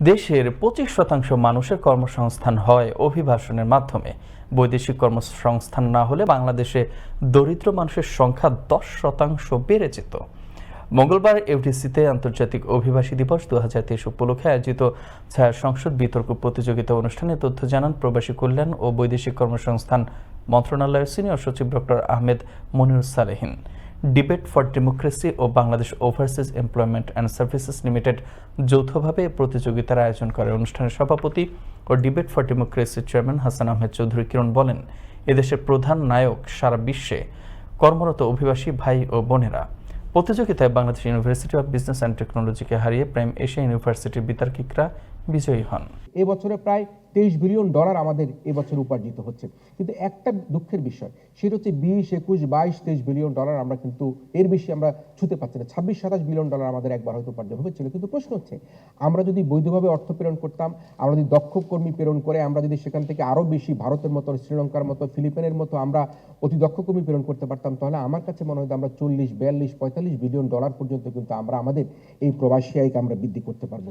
দেশের পঁচিশ শতাংশ মানুষের কর্মসংস্থান হয় অভিবাসনের মাধ্যমে। বৈদেশিক কর্মসংস্থান না হলে বাংলাদেশে দরিদ্র মানুষের সংখ্যা দশ শতাংশ বেড়ে যেত। মঙ্গলবার এফডিসিতে আন্তর্জাতিক অভিবাসী দিবস দু হাজার তেইশ উপলক্ষে আয়োজিত ছায়া সংসদ বিতর্ক প্রতিযোগিতা অনুষ্ঠানে তথ্য জানান প্রবাসী কল্যাণ ও বৈদেশিক কর্মসংস্থান মন্ত্রণালয়ের সিনিয়র সচিব doctor Ahmed Monir Salehin debate for democracy O Bangladesh overseas employment and services limited যৌথভাবে প্রতিযোগিতার আয়োজন করে। অনুষ্ঠানের সভাপতি ও ডিবেট ফর ডেমোক্রেসির চেয়ারম্যান হাসান আহমেদ চৌধুরী কিরণ বলেন, এদেশের প্রধান নায়ক সারা বিশ্বে কর্মরত অভিবাসী ভাই ও বোনেরা। প্রতিযোগিতায় Bangladesh university of business and টেকনোলজিকে হারিয়ে প্রাইম এশিয়া ইউনিভার্সিটির বিতার্কিকরা বিজয়ী হন। এবছরে প্রায় তেইশ বিলিয়ন ডলার আমাদের এবছর উপার্জিত হচ্ছে। কিন্তু একটা দুঃখের বিষয়, সেটা হচ্ছে বিশ, একুশ, বাইশ, তেইশ বিলিয়ন ডলার আমরা কিন্তু এর বেশি আমরা ছুতে পারছি না। ছাব্বিশ, সাতাশ বিলিয়ন ডলার আমাদের একবার হয়তো উপার্জন হয়েছিল কিন্তু প্রশ্ন হচ্ছে। আমরা যদি বৈধভাবে অর্থ প্রেরণ করতাম, আমরা যদি দক্ষ কর্মী প্রেরণ করে, আমরা যদি সেখান থেকে আরও বেশি ভারতের মতো, শ্রীলঙ্কার মতো ফিলিপিনের মতো আমরা অতি দক্ষ কর্মী প্রেরণ করতে পারতাম, তাহলে আমার কাছে মনে হয় আমরা চল্লিশ, বিয়াল্লিশ, পঁয়তাল্লিশ বিলিয়ন ডলার পর্যন্ত কিন্তু আমরা আমাদের এই প্রবাসী আয়কে আমরা বৃদ্ধি করতে পারব।